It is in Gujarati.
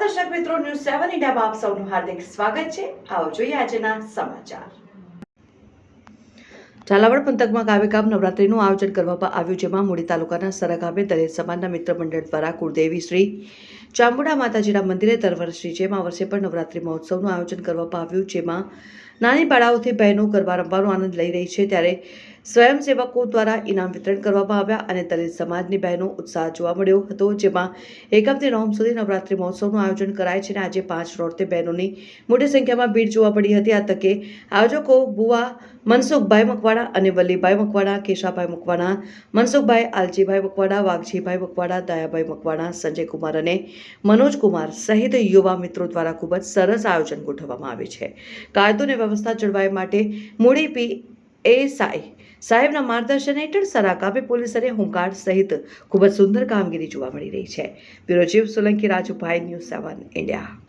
દર્શક મિત્રો, ન્યૂઝ સેવન ઇન્ડિયામાં આપ સૌનું હાર્દિક સ્વાગત છે. આવો જોઈએ આજના સમાચાર. ઝાલાવાડ પંથકમાં ગામે નવરાત્રીનું આયોજન કરવામાં આવ્યું, જેમાં મૂળી તાલુકાના સરા ગામે સમાજના મિત્ર મંડળ દ્વારા કુળદેવી શ્રી ચામુંડા માતાજીના મંદિરે દર વર્ષની જેમ આ વર્ષે પણ નવરાત્રી મહોત્સવનું આયોજન કરવામાં આવ્યું, જેમાં નાની બાળાઓથી બહેનો ગરબા રમવાનો આનંદ લઈ રહી છે ત્યારે સ્વયંસેવકો દ્વારા ઇનામ વિતરણ કરવામાં આવ્યા અને દલિત સમાજની બહેનો ઉત્સાહ જોવા મળ્યો હતો, જેમાં એકમથી નવમ સુધી નવરાત્રી મહોત્સવનું આયોજન કરાય છે અને આજે પાંચ રોડથી બહેનોની મોટી સંખ્યામાં ભીડ જોવા મળી હતી. આ તકે આયોજકો બુવા મનસુખભાઈ મકવાડા અને વલ્લીભાઈ મકવાડા કેશાભાઈ મકવાડા મનસુખભાઈ આલજીભાઈ મકવાડા વાઘજીભાઈ મકવાડા દયાભાઈ મકવાડા સંજય કુમાર અને મનોજ કુમાર સહિત યુવા મિત્રો દ્વારા ખૂબ જ સરસ આયોજન ગોઠવવામાં આવે છે. કાયદો અને વ્યવસ્થા જળવાય માટે મૂડી પી એ સાઈ સાહેબના માર્ગદર્શન હેઠળ સરાકાપે પોલીસ અને હોમગાર્ડ સહિત ખૂબ જ સુંદર કામગીરી જોવા મળી રહી છે. Bureau chief Solanki Rajubhai news seven India.